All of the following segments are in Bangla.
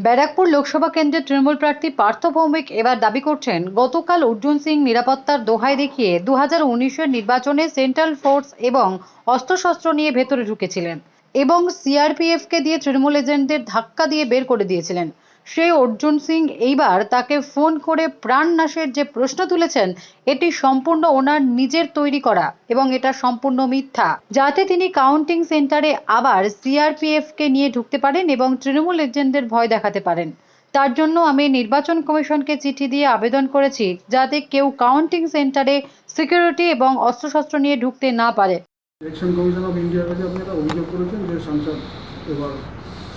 ব্যারাকপুর লোকসভা কেন্দ্রের তৃণমূল প্রার্থী পার্থ ভৌমিক এবার দাবি করছেন, গতকাল অর্জুন সিং নিরাপত্তার দোহাই দেখিয়ে দু হাজার নির্বাচনে সেন্ট্রাল ফোর্স এবং অস্ত্রশস্ত্র নিয়ে ভেতরে ঢুকেছিলেন এবং সিআরপিএফকে দিয়ে তৃণমূল এজেন্টদের ধাক্কা দিয়ে বের করে দিয়েছিলেন। সেই অর্জুন সিং এইবার তাকে ফোন করে প্রাণ নাশের যে প্রশ্ন তুলেছেন, এটি সম্পূর্ণ ওনার নিজের তৈরি করা এবং এটা সম্পূর্ণ মিথ্যা। যাতে তিনি কাউন্টিং সেন্টারে আবার সিআরপিএফকে নিয়ে ঢুকতে পারেন এবং তৃণমূল এজেন্টদের ভয় দেখাতে পারেন। তার জন্য আমি নির্বাচন কমিশনকে চিঠি দিয়ে আবেদন করেছি যাতে কেউ কাউন্টিং সেন্টারে সিকিউরিটি এবং অস্ত্রশস্ত্র নিয়ে ঢুকতে না পারে। ইলেকশন কমিশন অফ ইন্ডিয়ার কাছে আপনি অভিযোগ করেছেন যে সংসদ এবার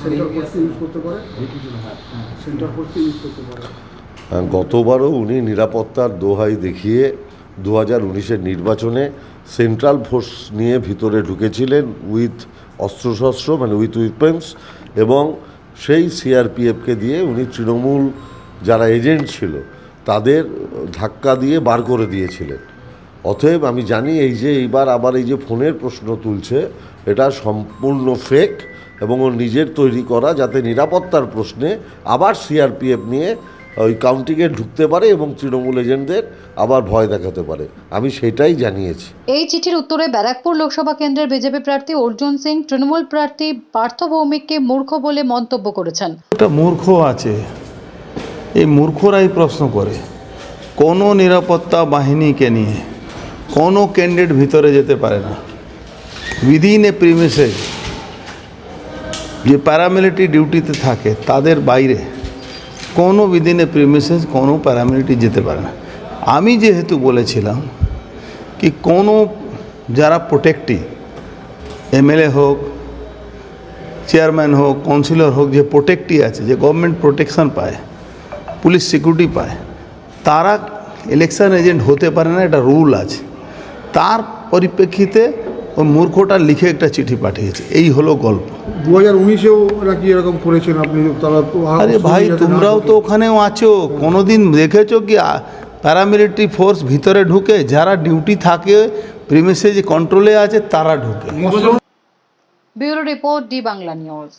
সেন্টার ফোর্সকে ইউজ করতে পারে? সেন্টার ফোর্সকে ইউজ করতে পারে। হ্যাঁ, গতবারও উনি নিরাপত্তার দোহাই দেখিয়ে দু হাজার উনিশের নির্বাচনে সেন্ট্রাল ফোর্স নিয়ে ভিতরে ঢুকেছিলেন উইথ অস্ত্রশস্ত্র মানে উইথ উইপেন্স এবং সেই সিআরপিএফকে দিয়ে উনি তৃণমূল যারা এজেন্ট ছিল তাদের ধাক্কা দিয়ে বার করে দিয়েছিলেন। অতএব আমি জানি এই যে এইবার আবার এই যে ফোনের প্রশ্ন তুলছে এটা সম্পূর্ণ ফেক এবং ও নিজের তৈরি করা যাতে নিরাপত্তার প্রশ্নে আবার সিআরপিএফ নিয়ে ওই কাউন্টিংয়ে ঢুকতে পারে এবং তৃণমূল এজেন্টদের আবার ভয় দেখাতে পারে। আমি সেটাই জানিয়েছি। এই চিঠির উত্তরে ব্যারাকপুর লোকসভা কেন্দ্রের বিজেপি প্রার্থী অর্জুন সিং তৃণমূল প্রার্থী পার্থ ভৌমিককে মূর্খ বলে মন্তব্য করেছেন। একটা মূর্খ আছে। এই মূর্খরাই প্রশ্ন করে কোনো নিরাপত্তা বাহিনীকে নিয়ে কোনো ক্যান্ডিডেট ভিতরে যেতে পারে না। উইদিন এ প্রিমিসেস যে প্যারামিলিটারি ডিউটিতে থাকে, তাদের বাইরে কোনো এ প্রিমিসেস কোনো প্যারামিলিটারি যেতে পারে না। আমি যেহেতু বলেছিলাম কি কোনো যারা প্রোটেক্টিভ এমএলএ হোক চেয়ারম্যান হোক কাউন্সিলর হোক, যে প্রোটেক্টই আছে, যে গভর্নমেন্ট প্রোটেকশন পায় পুলিশ সিকিউরিটি পায়, তারা ইলেকশন এজেন্ট হতে পারে না, এটা রুল আছে। তার পরিপ্রেক্ষিতে ওই মূর্খটা লিখে একটা চিঠি পাঠিয়েছে। এই হলো গল্প। দু হাজার উনিশেও নাকি কি এরকম করেছেন আপনি তারা আরে ভাই তোমরাও তো ওখানেও আছো। কোনোদিন দেখেছ কি প্যারামিলিটারি ফোর্স ভিতরে ঢুকে যারা ডিউটি থাকে প্রিমিসে যে কন্ট্রোলে আছে তারা ঢুকে। Bureau report D Bangla news.